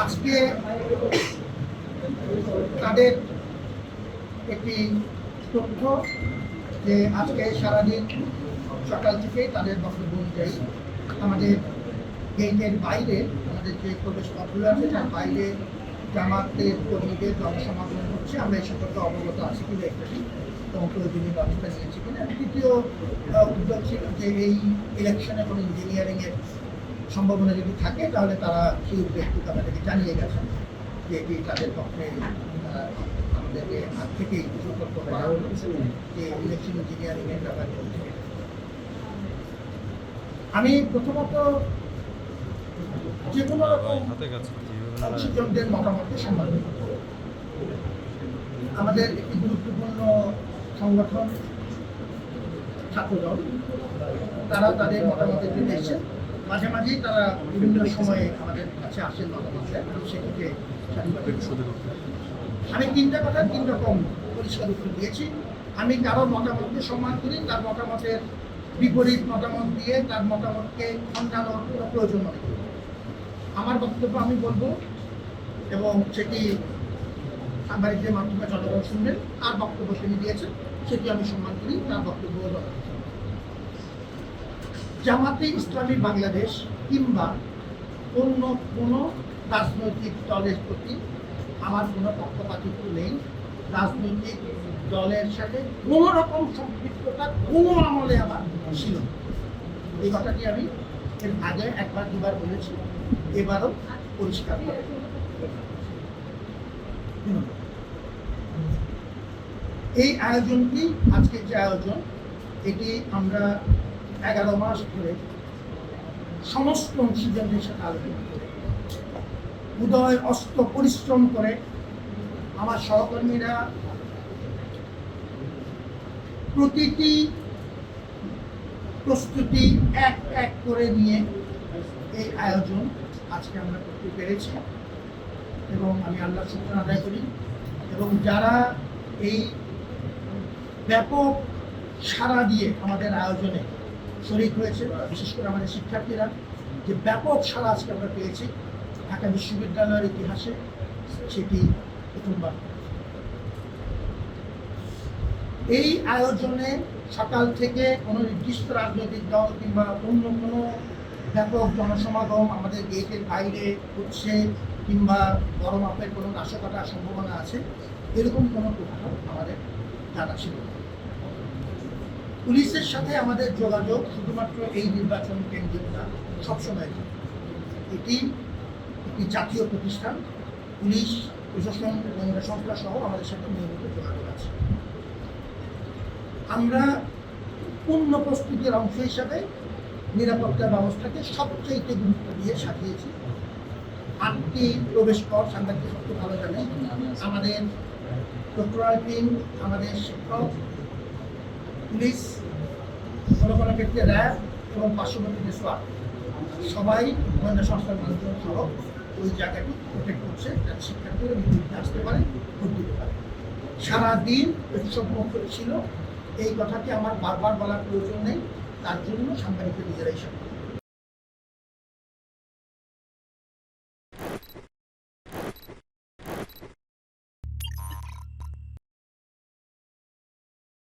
আজকে তাদের একটি তথ্য যে আজকে সারাদিন সকাল থেকেই তাদের বক্তব্য অনুযায়ী আমাদের গেটের বাইরে, আমাদের যে প্রবেশ পথগুলো আছে, তার বাইরে জামাতের কর্মীদের জনসমাগম হচ্ছে। আমরা এই সম্পর্কে অবগত আছি কিনা একটি এবং প্রয়োজনীয় ব্যবস্থা নিয়েছি কিনা তৃতীয় উদ্যোগ ছিল যে এই ইলেকশনে কোনো ইঞ্জিনিয়ারিংয়ের সম্ভাবনা যদি থাকে তাহলে তারা সেই উদ্যোগটুকু আমাদেরকে জানিয়ে গেছেন যে এটি তাদের পক্ষে আমাদেরকে আগ থেকেই সতর্ক করা যে ইলেকশন ইঞ্জিনিয়ারিংয়ের ব্যাপারে চলছে। আমি প্রথমত যে কোনো রকম হাতে অংশীজনদের মতামতকে সম্মান। আমাদের একটি গুরুত্বপূর্ণ সংগঠন ছাত্রদল তারা তাদের মতামতের জন্য এসেছেন মাঝে মাঝেই তারা বিভিন্ন সময়ে আমাদের কাছে আসেন সেটিকে। আমি তিনটা কথা, তিন রকম পরিষ্কার উত্তর দিয়েছি আমি কারও মতামতকে সম্মান করি, তার মতামতের বিপরীত মতামত দিয়ে তার মতামতকে খণ্ডানোর কোনো প্রয়োজন করি আমার বক্তব্য আমি বলব এবং সেটি সাংবাদিকদের মাধ্যমে জনগণ শুনবেন, তার বক্তব্য তিনি দিয়েছেন, সেটি আমি সম্মান করি, তার বক্তব্য। জামাতে ইসলামী বাংলাদেশ কিংবা অন্য কোনো রাজনৈতিক দলের প্রতি আমার কোনো পক্ষপাতিত্ব নেই রাজনৈতিক দলের সাথে কোনো রকম সম্পৃক্ততা কোনো আমলে আমার ছিল। এই কথাটি আমি এর আগে একবার দুবার বলেছি, এবারও পরিষ্কার করে এই আয়োজনটি, আজকের যে আয়োজন, এটি আমরা এগারো মাস ধরে সমস্ত অংশীদারদের সাথে আলোচনা করে। উদয় অস্ত পরিশ্রম করে আমার সহকর্মীরা প্রতিটি প্রস্তুতি এক এক করে নিয়ে এই আয়োজন আজকে আমরা করতে পেরেছি এবং আমি আল্লাহ শুক্র আদায় করি এবং যারা এই ব্যাপক সাড়া দিয়ে আমাদের আয়োজনে শরিক হয়েছে, বিশেষ করে আমাদের শিক্ষার্থীরা, যে ব্যাপক সাড়া আজকে আমরা পেয়েছি ঢাকা বিশ্ববিদ্যালয়ের ইতিহাসে, সেটি প্রথমবার এই আয়োজনে সকাল থেকে কোনো নির্দিষ্ট রাজনৈতিক দল কিংবা অন্য কোনো ব্যাপক জনসমাগম আমাদের গেটের বাইরে হচ্ছে কিংবা বড় মাপের কোনো নাশকতার সম্ভাবনা আছে, এরকম কোনো তথ্য আমাদের জানা ছিল না। পুলিশের সাথে আমাদের যোগাযোগ শুধুমাত্র এই নির্বাচন কেন্দ্রিক না, সবসময়। এটি একটি জাতীয় প্রতিষ্ঠান, পুলিশ, প্রশাসন এবং সংস্থা সহ আমাদের সাথে নিয়মিত যোগাযোগ আছে। আমরা পূর্ণ প্রস্তুতির অংশ হিসাবে নিরাপত্তা ব্যবস্থাকে সবচেয়ে গুরুত্ব দিয়ে সাজিয়েছি। আটটি প্রবেশ পথ, সাংবাদিক সবচেয়ে ভালো জানে আমাদের টিম আমাদের শিক্ষক পুলিশ কোনো কোনো ক্ষেত্রে র্যাব এবং পার্শ্ববর্তী দেশওয়ার সবাই গোয়েন্দা সংস্থার মানুষজন সহ ওই জায়গাটি প্রোটেক্ট করছে যাতে শিক্ষার্থীরা নির্বিঘ্নে আসতে পারে ভোট দিতে পারে। সারাদিন উৎসব মুখর ছিল। এই কথাটি আমার বারবার বলার প্রয়োজন নেই। তার জন্য সাংবাদিকদের নিজেরাই সাংবাদিক